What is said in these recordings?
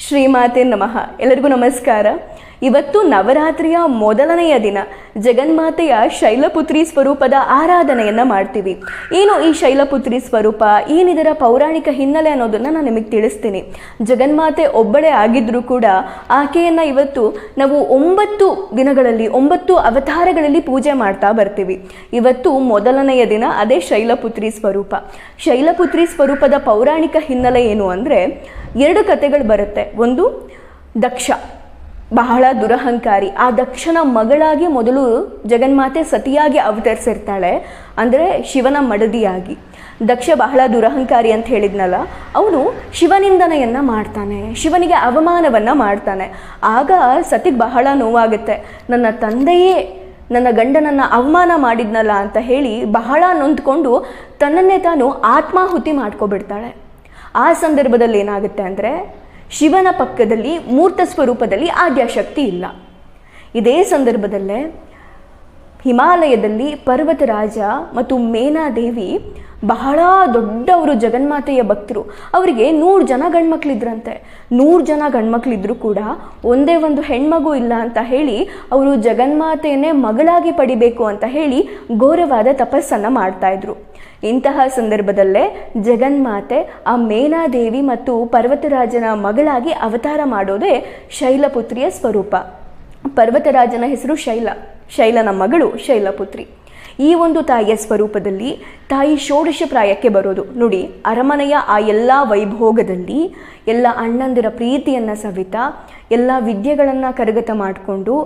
ಶ್ರೀಮಾತೆ ನಮಃ. ಎಲ್ಲರಿಗೂ ನಮಸ್ಕಾರ. ಇವತ್ತು ನವರಾತ್ರಿಯ ಮೊದಲನೆಯ ದಿನ. ಜಗನ್ಮಾತೆಯ ಶೈಲಪುತ್ರಿ ಸ್ವರೂಪದ ಆರಾಧನೆಯನ್ನ ಮಾಡ್ತೀವಿ. ಏನು ಈ ಶೈಲಪುತ್ರಿ ಸ್ವರೂಪ? ಏನಿದರ ಪೌರಾಣಿಕ ಹಿನ್ನೆಲೆ ಅನ್ನೋದನ್ನ ನಾನು ನಿಮಗೆ ತಿಳಿಸ್ತೀನಿ. ಜಗನ್ಮಾತೆ ಒಬ್ಬಳೇ ಆಗಿದ್ರೂ ಕೂಡ ಆಕೆಯನ್ನ ಇವತ್ತು ನಾವು ಒಂಬತ್ತು ದಿನಗಳಲ್ಲಿ, ಒಂಬತ್ತು ಅವತಾರಗಳಲ್ಲಿ ಪೂಜೆ ಮಾಡ್ತಾ ಬರ್ತೀವಿ. ಇವತ್ತು ಮೊದಲನೆಯ ದಿನ ಅದೇ ಶೈಲಪುತ್ರಿ ಸ್ವರೂಪ. ಶೈಲಪುತ್ರಿ ಸ್ವರೂಪದ ಪೌರಾಣಿಕ ಹಿನ್ನೆಲೆ ಏನು ಅಂದರೆ ಎರಡು ಕಥೆಗಳು ಬರುತ್ತೆ. ಒಂದು ದಕ್ಷ. ಬಹಳ ದುರಹಂಕಾರಿ. ಆ ದಕ್ಷನ ಮಗಳಾಗಿ ಮೊದಲು ಜಗನ್ಮಾತೆ ಸತಿಯಾಗಿ ಅವತರಿಸಿರ್ತಾಳೆ. ಅಂದರೆ ಶಿವನ ಮಡದಿಯಾಗಿ. ದಕ್ಷ ಬಹಳ ದುರಹಂಕಾರಿ ಅಂತ ಹೇಳಿದ್ನಲ್ಲ, ಅವನು ಶಿವನಿಂದನೆಯನ್ನು ಮಾಡ್ತಾನೆ. ಶಿವನಿಗೆ ಅವಮಾನವನ್ನು ಮಾಡ್ತಾನೆ. ಆಗ ಸತಿಗೆ ಬಹಳ ನೋವಾಗುತ್ತೆ. ನನ್ನ ತಂದೆಯೇ ನನ್ನ ಗಂಡನನ್ನು ಅವಮಾನ ಮಾಡಿದ್ನಲ್ಲ ಅಂತ ಹೇಳಿ ಬಹಳ ನೊಂದ್ಕೊಂಡು ತನ್ನನ್ನೇ ತಾನು ಆತ್ಮಾಹುತಿ ಮಾಡ್ಕೊಬಿಡ್ತಾಳೆ. ಆ ಸಂದರ್ಭದಲ್ಲಿ ಏನಾಗುತ್ತೆ ಅಂದರೆ ಶಿವನ ಪಕ್ಕದಲ್ಲಿ ಮೂರ್ತ ಸ್ವರೂಪದಲ್ಲಿ ಆದ್ಯಾಶಕ್ತಿ ಇಲ್ಲ. ಇದೇ ಸಂದರ್ಭದಲ್ಲೇ ಹಿಮಾಲಯದಲ್ಲಿ ಪರ್ವತರಾಜ ಮತ್ತು ಮೇನಾದೇವಿ ಬಹಳ ದೊಡ್ಡವರು ಜಗನ್ಮಾತೆಯ ಭಕ್ತರು. ಅವರಿಗೆ ನೂರು ಜನ ಗಂಡ್ಮಕ್ಳಿದ್ರಂತೆ. ನೂರು ಜನ ಗಂಡ್ಮಕ್ಳಿದ್ರು ಕೂಡ ಒಂದೇ ಒಂದು ಹೆಣ್ಮಗು ಇಲ್ಲ ಅಂತ ಹೇಳಿ ಅವರು ಜಗನ್ಮಾತೆಯನ್ನೇ ಮಗಳಾಗಿ ಪಡಿಬೇಕು ಅಂತ ಹೇಳಿ ಘೋರವಾದ ತಪಸ್ಸನ್ನು ಮಾಡ್ತಾ ಇದ್ರು. ಇಂತಹ ಸಂದರ್ಭದಲ್ಲೇ ಜಗನ್ಮಾತೆ ಆ ಮೇನಾದೇವಿ ಮತ್ತು ಪರ್ವತರಾಜನ ಮಗಳಾಗಿ ಅವತಾರ ಮಾಡೋದೇ ಶೈಲಪುತ್ರಿಯ ಸ್ವರೂಪ. ಪರ್ವತರಾಜನ ಹೆಸರು ಶೈಲ. ಶೈಲನ ಮಗಳು ಶೈಲಪುತ್ರಿ. ಈ ಒಂದು ತಾಯಿಯ ಸ್ವರೂಪದಲ್ಲಿ ತಾಯಿ ಷೋಡಶ ಪ್ರಾಯಕ್ಕೆ ಬರೋದು. ನೋಡಿ, ಅರಮನೆಯ ಆ ಎಲ್ಲ ವೈಭೋಗದಲ್ಲಿ ಎಲ್ಲ ಅಣ್ಣಂದಿರ ಪ್ರೀತಿಯನ್ನು ಸವಿತಾ, ಎಲ್ಲ ವಿದ್ಯೆಗಳನ್ನು ಕರಗತ ಮಾಡಿಕೊಂಡು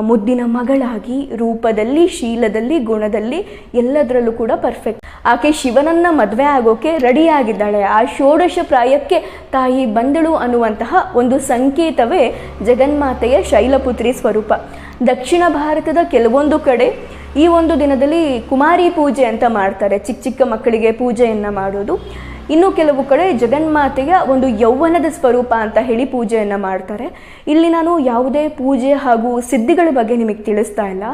ಮುದ್ದಿನ ಮಗಳಾಗಿ ರೂಪದಲ್ಲಿ, ಶೀಲದಲ್ಲಿ, ಗುಣದಲ್ಲಿ ಎಲ್ಲದರಲ್ಲೂ ಕೂಡ ಪರ್ಫೆಕ್ಟ್ ಆಕೆ ಶಿವನನ್ನ ಮದುವೆ ಆಗೋಕೆ ರೆಡಿಯಾಗಿದ್ದಾಳೆ. ಆ ಷೋಡಶ ಪ್ರಾಯಕ್ಕೆ ತಾಯಿ ಬಂದಳು ಅನ್ನುವಂತಹ ಒಂದು ಸಂಕೇತವೇ ಜಗನ್ಮಾತೆಯ ಶೈಲಪುತ್ರಿ ಸ್ವರೂಪ. ದಕ್ಷಿಣ ಭಾರತದ ಕೆಲವೊಂದು ಕಡೆ ಈ ಒಂದು ದಿನದಲ್ಲಿ ಕುಮಾರಿ ಪೂಜೆ ಅಂತ ಮಾಡ್ತಾರೆ. ಚಿಕ್ಕ ಚಿಕ್ಕ ಮಕ್ಕಳಿಗೆ ಪೂಜೆಯನ್ನು ಮಾಡೋದು. ಇನ್ನು ಕೆಲವು ಕಡೆ ಜಗನ್ಮಾತೆಯ ಒಂದು ಯೌವನದ ಸ್ವರೂಪ ಅಂತ ಹೇಳಿ ಪೂಜೆಯನ್ನು ಮಾಡ್ತಾರೆ. ಇಲ್ಲಿ ನಾನು ಯಾವುದೇ ಪೂಜೆ ಹಾಗೂ ಸಿದ್ಧಿಗಳ ಬಗ್ಗೆ ನಿಮಗೆ ತಿಳಿಸ್ತಾ ಇಲ್ಲ.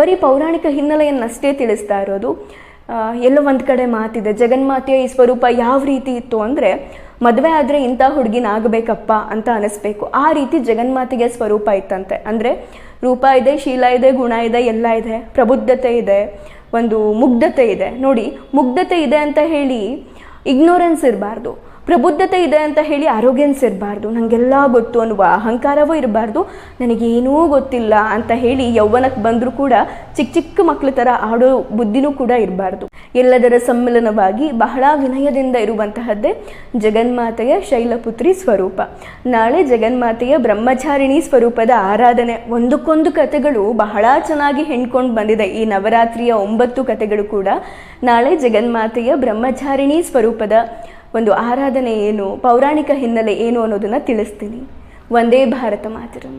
ಬರೀ ಪೌರಾಣಿಕ ಹಿನ್ನೆಲೆಯನ್ನಷ್ಟೇ ತಿಳಿಸ್ತಾ ಇರೋದು. ಎಲ್ಲ ಒಂದು ಕಡೆ ಮಾತಿದೆ, ಜಗನ್ಮಾತೆಯ ಈ ಸ್ವರೂಪ ಯಾವ ರೀತಿ ಇತ್ತು ಅಂದರೆ ಮದುವೆ ಆದರೆ ಇಂಥ ಹುಡುಗಿನ ಆಗಬೇಕಪ್ಪ ಅಂತ ಅನಿಸ್ಬೇಕು. ಆ ರೀತಿ ಜಗನ್ಮಾತೆಗೆ ಸ್ವರೂಪ ಇತ್ತಂತೆ. ಅಂದರೆ ರೂಪ ಇದೆ, ಶೀಲ ಇದೆ, ಗುಣ ಇದೆ, ಎಲ್ಲ ಇದೆ. ಪ್ರಬುದ್ಧತೆ ಇದೆ, ಒಂದು ಮುಗ್ಧತೆ ಇದೆ. ನೋಡಿ, ಮುಗ್ಧತೆ ಇದೆ ಅಂತ ಹೇಳಿ ಇಗ್ನೋರೆನ್ಸ್ ಇರಬಾರ್ದು. ಪ್ರಬುದ್ಧತೆ ಇದೆ ಅಂತ ಹೇಳಿ ಆರೋಗ್ಯನ್ಸ್ ಇರಬಾರ್ದು ನನಗೆಲ್ಲ ಗೊತ್ತು ಅನ್ನುವ ಅಹಂಕಾರವೂ ಇರಬಾರ್ದು, ನನಗೇನೂ ಗೊತ್ತಿಲ್ಲ ಅಂತ ಹೇಳಿ ಯೌವನಕ್ಕೆ ಬಂದರೂ ಕೂಡ ಚಿಕ್ಕ ಚಿಕ್ಕ ಮಕ್ಕಳ ಥರ ಆಡೋ ಬುದ್ಧಿನೂ ಕೂಡ ಇರಬಾರ್ದು. ಎಲ್ಲದರ ಸಮ್ಮಿಲನವಾಗಿ ಬಹಳ ವಿನಯದಿಂದ ಇರುವಂತಹದ್ದೇ ಜಗನ್ಮಾತೆಯ ಶೈಲಪುತ್ರಿ ಸ್ವರೂಪ. ನಾಳೆ ಜಗನ್ಮಾತೆಯ ಬ್ರಹ್ಮಚಾರಿಣಿ ಸ್ವರೂಪದ ಆರಾಧನೆ, ಒಂದಕ್ಕೊಂದು ಕಥೆಗಳು ಬಹಳ ಚೆನ್ನಾಗಿ ಹೆಣ್ಕೊಂಡು ಬಂದಿದೆ. ಈ ನವರಾತ್ರಿಯ ಒಂಬತ್ತು ಕಥೆಗಳು ಕೂಡ ನಾಳೆ ಜಗನ್ಮಾತೆಯ ಬ್ರಹ್ಮಚಾರಿಣಿ ಸ್ವರೂಪದ ಒಂದು ಆರಾಧನೆ ಏನು ಪೌರಾಣಿಕ ಹಿನ್ನೆಲೆ ಏನು ಅನ್ನೋದನ್ನು ತಿಳಿಸ್ತೀನಿ. ಒಂದೇ ಭಾರತ ಮಾತರಂ.